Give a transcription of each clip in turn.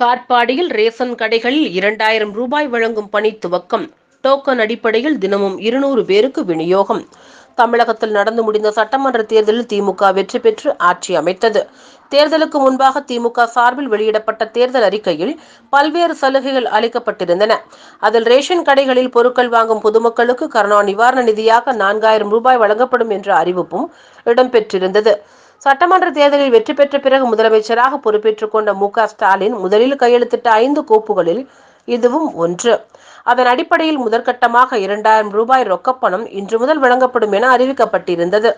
காட்பாடியில் ration கடைகளில் இரண்டாயிரம் ரூபாய் வழங்கும் பணி துவக்கம். டோக்கன் அடிப்படையில் தினமும் இருநூறு பேருக்கு விநியோகம். தமிழகத்தில் நடந்து முடிந்த சட்டமன்ற தேர்தலில் திமுக வெற்றி பெற்று ஆட்சி அமைத்தது. தேர்தலுக்கு முன்பாக திமுக சார்பில் வெளியிடப்பட்ட தேர்தல் அறிக்கையில் பல்வேறு சலுகைகள் அளிக்கப்பட்டிருந்தன. அதில் ரேஷன் கடைகளில் பொருட்கள் வாங்கும் பொதுமக்களுக்கு கருணா நிவாரண நிதியாக நான்காயிரம் ரூபாய் வழங்கப்படும் என்ற அறிவிப்பும் இடம்பெற்றிருந்தது. சட்டமன்ற தேர்தலில் வெற்றி பெற்ற பிறகு முதலமைச்சராக பொறுப்பேற்றுக் கொண்ட மு ஸ்டாலின் முதலில் கையெழுத்திட்ட ஐந்து கோப்புகளில் இதுவும் ஒன்று. அதன் அடிப்படையில் முதற்கட்டமாக இரண்டாயிரம் ரூபாய் ரொக்கப்பணம் இன்று முதல் வழங்கப்படும் என அறிவிக்கப்பட்டிருந்தது.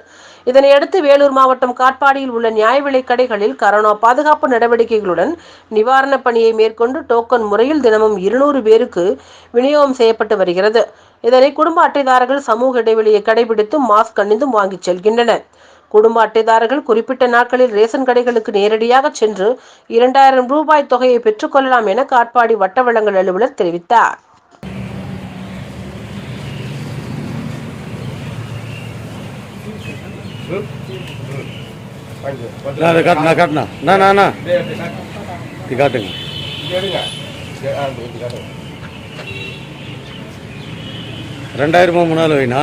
இதனையடுத்து வேலூர் மாவட்டம் காட்பாடியில் உள்ள நியாய விலை கடைகளில் கரோனா பாதுகாப்பு நடவடிக்கைகளுடன் நிவாரணப் பணியை மேற்கொண்டு டோக்கன் முறையில் தினமும் இருநூறு பேருக்கு விநியோகம் செய்யப்பட்டு வருகிறது. இதனை குடும்ப அட்டைதாரர்கள் சமூக இடைவெளியை கடைபிடித்து மாஸ்க் அணிந்தும் வாங்கிச் செல்கின்றனர். குடும்ப அட்டைதாரர்கள் குறிப்பிட்ட நாட்களில் ரேஷன் கடைகளுக்கு நேரடியாக சென்று இரண்டாயிரம் ரூபாய் தொகையை பெற்றுக்கொள்ளலாம் என காட்பாடி வட்ட வழங்கல் அலுவலர் தெரிவித்தார். நான் அதை காட்டு நான் நான் இது காட்டுங்க. ரெண்டாயிரமா வைனா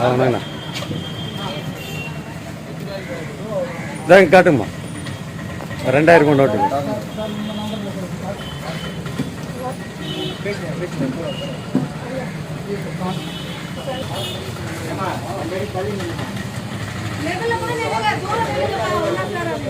అవునా దానికి కాటమ్మా ரெண்டாயிரம் கொண்டு ஓட்டுங்க லெவல்ல கூட நில்லுங்க தூரம்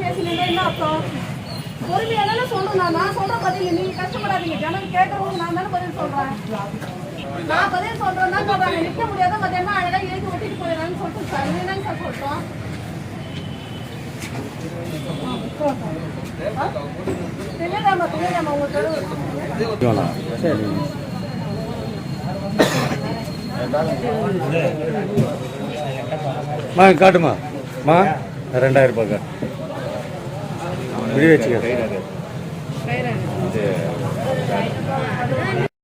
பேசுனீங்க, என்ன அர்த்தம்? பொறுமையா தானே சொல்லணும் நான். நான் சொல்ற பதில் நீங்க கஷ்டப்படாதீங்க. ஜனங்க கேட்கறவங்க நான் தானே பதில் சொல்றேன். நான் பதில் சொல்றேன் தான் சொல்றாங்க. நிக்க முடியாத மத்தியானம் அழகா சரி மா காட்டுமா? மா ரெண்டாயிரம் ரூபாய் காட்டு இப்படி வச்சுக்க.